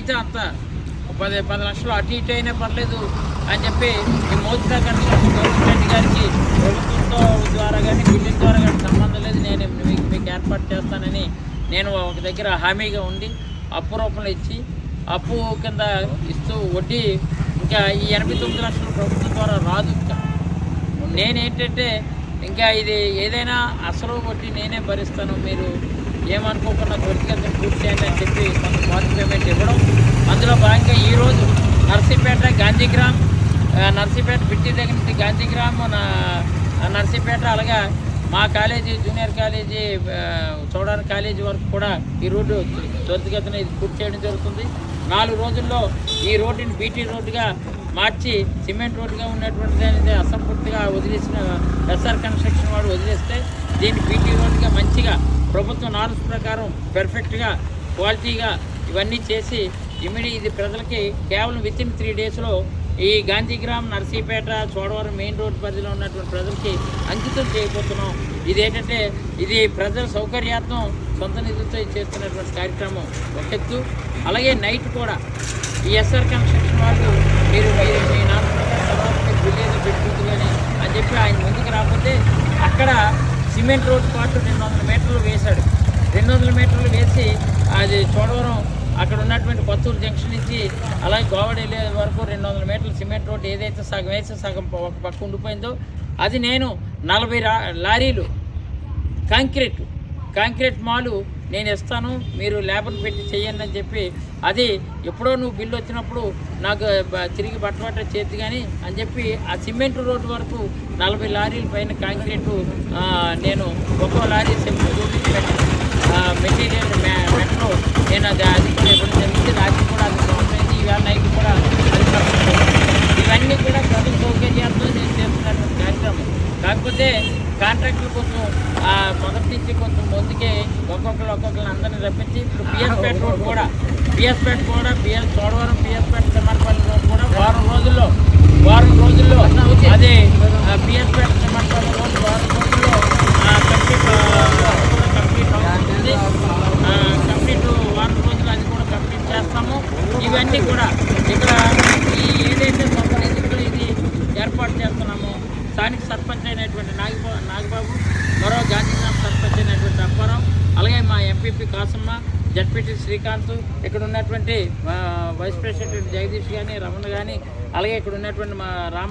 అయితే అంత పది పది లక్షలు అటు ఇటు అయినా పర్లేదు అని చెప్పి ఈ మోదీ కన్స్ట్రక్షన్ గవర్నమెంట్ గారికి ప్రభుత్వంతో ద్వారా కానీ బిల్డింగ్ ద్వారా కానీ సంబంధం లేదు. నేను మీకు మీకు ఏర్పాటు చేస్తానని నేను ఒక దగ్గర హామీగా ఉండి అప్పు రూపంలో ఇచ్చి అప్పు కింద ఇస్తూ వడ్డీ ఇంకా ఈ ఎనభై తొమ్మిది లక్షలు ప్రభుత్వం ద్వారా రాదు ఇంకా. నేనేంటంటే ఇంకా ఇది ఏదైనా అసలు వడ్డీ నేనే భరిస్తాను. మీరు ఏమనుకోకుండా త్వరితగతిన పూర్తి చేయండి అని చెప్పి కొంత పార్టీ పేమెంట్ ఇవ్వడం. అందులో భాగంగా ఈరోజు నర్సీపేట గాంధీగ్రామ్ నర్సీపేట బిట్టి దగ్గర నుంచి గాంధీగ్రామ్ నా నర్సీపేట అలాగా మా కాలేజీ జూనియర్ కాలేజీ ఆ, చూడడానికి కాలేజీ వరకు కూడా ఈ రోడ్డు త్వరితగతిన ఇది పూర్తి చేయడం జరుగుతుంది. నాలుగు రోజుల్లో ఈ రోడ్డుని బీటీ రోడ్డుగా మార్చి సిమెంట్ రోడ్డుగా ఉన్నటువంటి అనేది అసంపూర్తిగా వదిలేసిన ఎస్ఆర్ కన్స్ట్రక్షన్ వాడు వదిలేస్తే దీన్ని బీటీ రోడ్డుగా మంచిగా ప్రభుత్వ నార్మ్స్ ప్రకారం పెర్ఫెక్ట్గా క్వాలిటీగా ఇవన్నీ చేసి ఇమిడి ఇది ప్రజలకి కేవలం విత్ ఇన్ త్రీ డేస్లో ఈ గాంధీగ్రామ్ నర్సీపేట చోడవరం మెయిన్ రోడ్ పరిధిలో ఉన్నటువంటి ప్రజలకి అంకితం చేయబోతున్నాం. ఇది ఏంటంటే ఇది ప్రజల సౌకర్యార్థం సొంత నిధులతో చేస్తున్నటువంటి కార్యక్రమం. ఒక అలాగే నైట్ కూడా ఈ ఎస్ఆర్ కన్స్ట్రక్షన్ వాళ్ళు మీరు మీరు మీ నాన్న ప్రకారం పెట్టుకుంది కానీ అని చెప్పి ఆయన ముందుకు రాకపోతే అక్కడ సిమెంట్ రోడ్ పాటు రెండు వందల మీటర్లు వేశాడు రెండు వందల మీటర్లు వేసి అది చోడవరం అక్కడ ఉన్నటువంటి కొత్తూరు జంక్షన్ నుంచి అలాగే గోవాడ వెళ్ళే వరకు రెండు వందల మీటర్లు సిమెంట్ రోడ్ ఏదైతే సగం వేసి సగం ఒక పక్క ఉండిపోయిందో అది నేను నలభై లారీలు కాంక్రీట్ కాంక్రీట్ మాలు నేను ఇస్తాను మీరు లేబర్ పెట్టి చేయండి అని చెప్పి అది ఎప్పుడో నువ్వు బిల్లు వచ్చినప్పుడు నాకు తిరిగి బట్టబట్ట చేతి కానీ అని చెప్పి ఆ సిమెంట్ రోడ్డు వరకు నలభై లారీల పైన కాంక్రీటు నేను ఒక్కో లారీ సిమెంట్ చూపించి పెట్టాను. మెటీరియల్ మెట్రో నేను అది అది కూడా ఇవ్వడం జరిగింది రాత్రి కూడా అది బాగుంటుంది ఇవాళ నైట్ కూడా అది పడుతుంది. ఇవన్నీ కూడా ప్రజల సౌకర్యాలతో నేను చేస్తున్నటువంటి కార్యక్రమం కాకపోతే కాంట్రాక్టులు కొంచెం మొదటి నుంచి కొంచెం ముందుకే ఒక్కొక్కరు ఒక్కొక్కరిని అందరినీ రప్పించి ఇప్పుడు పిఎస్పేట రోడ్ కూడా పిఎస్పేట కూడా పిఎస్ చోడవరం బిఎస్పేట తిమ్మడపల్లి రోడ్ కూడా వారం రోజుల్లో వారం రోజుల్లో అదే బిఎస్పేట తిమ్మడపల్లి రోడ్ వారం రోజుల్లో కంప్లీట్ కంప్లీట్ అవుతుంది ఆ, కంప్లీట్ వారం రోజులు అది కూడా కంప్లీట్ చేస్తాము ఇవన్నీ కూడా ఇక్కడ ఈ ఏదైతే సొంత నిధులతో ఇది ఏర్పాటు చేస్తున్నామో స్థానిక సర్పంచ్ అయినటువంటి నాగబా నాగబాబు మరో గాంధీగ్రామ్ సర్పంచ్ అయినటువంటి అప్పారావు అలాగే మా ఎంపీపీ కాసమ్మ జడ్పీటీ శ్రీకాంత్ ఇక్కడ ఉన్నటువంటి వైస్ ప్రెసిడెంట్ జగదీష్ కానీ రమణ కానీ అలాగే ఇక్కడ ఉన్నటువంటి మా రామ్